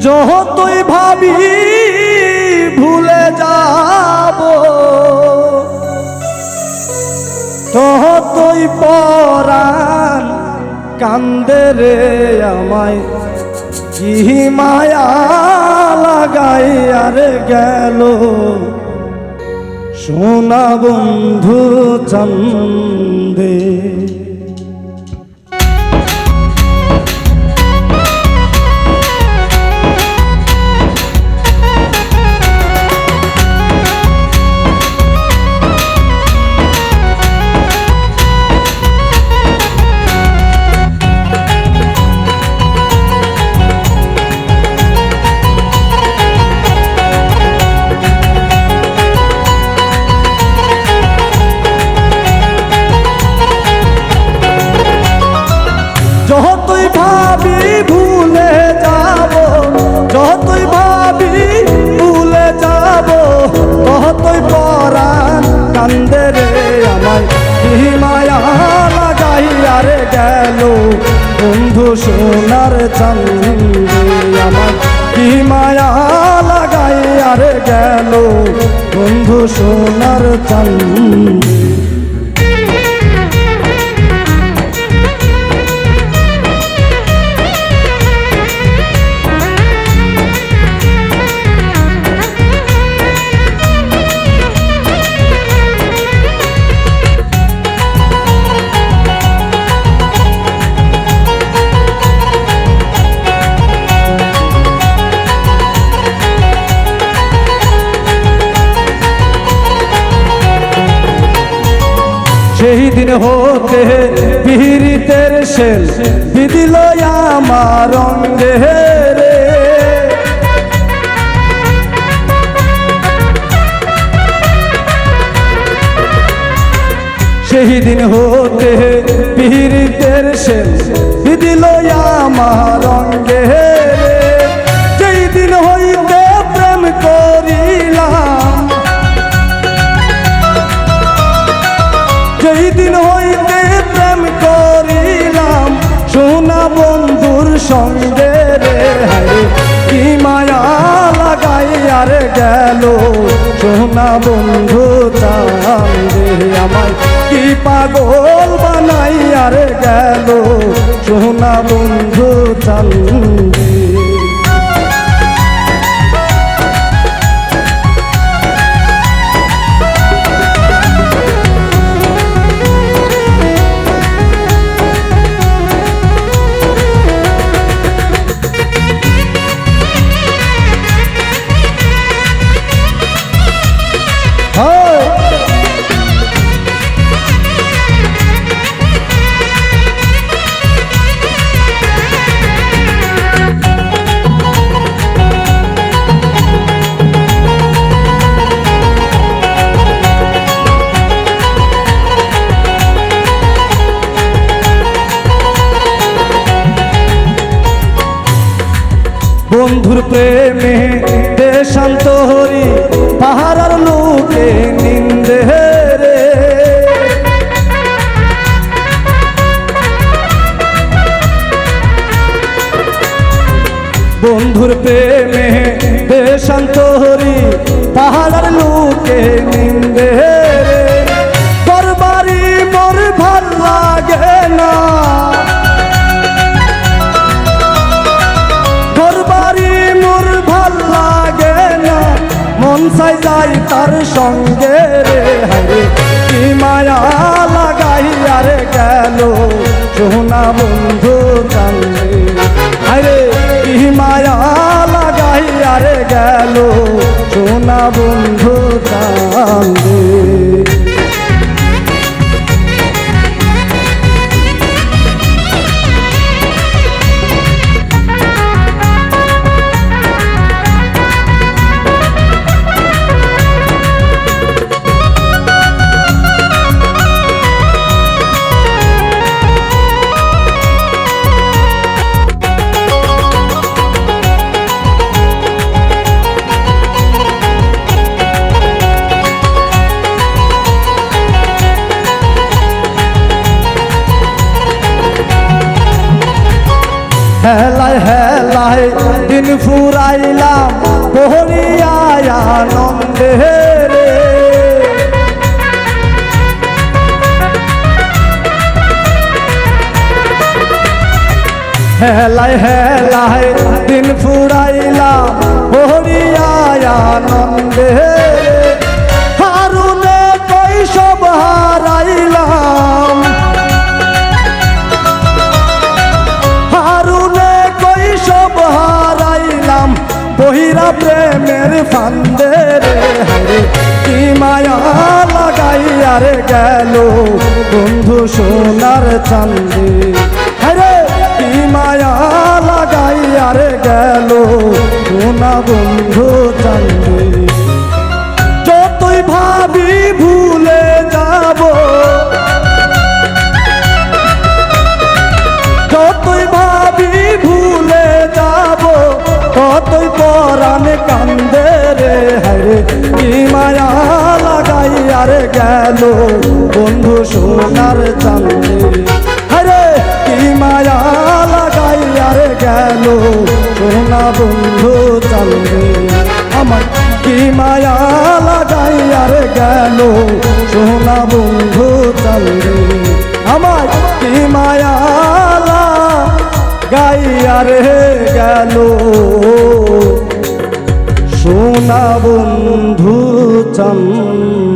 যতই ভাবি ভুলে যাব। ততই পরাণ কান্দে রে আমায়। কি মায়া লাগাই আর গেল। সোনা বন্ধু চন্দে বন্ধু সোনার চান্দে আমায় কি মায়া লাগাই? আর গেল বন্ধু সোনার চান্দে সেই দিন হতে পীড়িতের শেষ বিদিল আমার রে। সেই দিন হতে পীড়িতের শেষ বিদিল আমার অঙ্গে রে। আর গেল? সোনা বন্ধু চাঁদে আমায় কি পাগল বানাই আর গেল? সোনা বন্ধু চান্দে দেশান্ত হরি পাহাড়ার লোকে নিন্দে রে। বন্ধুর প্রেমে দেশান্ত হরি পাহাড়ার লোকে নিন্দে চাই যাই তার সঙ্গে রে। হারে কি মায়া লাগাই আর গেল। সোনা বন্ধু কান্দে হারে কি মায়া লাগাই আর গেল। সোনা বন্ধু কান্দে হেলায় হেলায় দিন ফুরাইলাম পহরিয়ায় আনন্দে রে। হেলায় হেলায় দিন ফুরাইলাম পহরিয়ায় আনন্দে হারুনে কৈশব হারাইলাম লাগাইয়ার গেল বন্ধু সোনার চান্দে। হরে কি মায়া লাগাইয়ার গেল সোনা বন্ধু চান্দে। যতই ভাবি ভুলে যাব, যতই ভাবি ভুলে যাব, ততই পরাণ কান্দে গেল বন্ধু সোনার চান্দে হরে কি মায়া লাগাই আর গেল সোনা বন্ধু চান্দে আমার কি মায়া লাগাই আর গেল সোনা বন্ধু চান্দে আমার কি মায়া গাইয়ার গেল সোনা বন্ধু চন্দ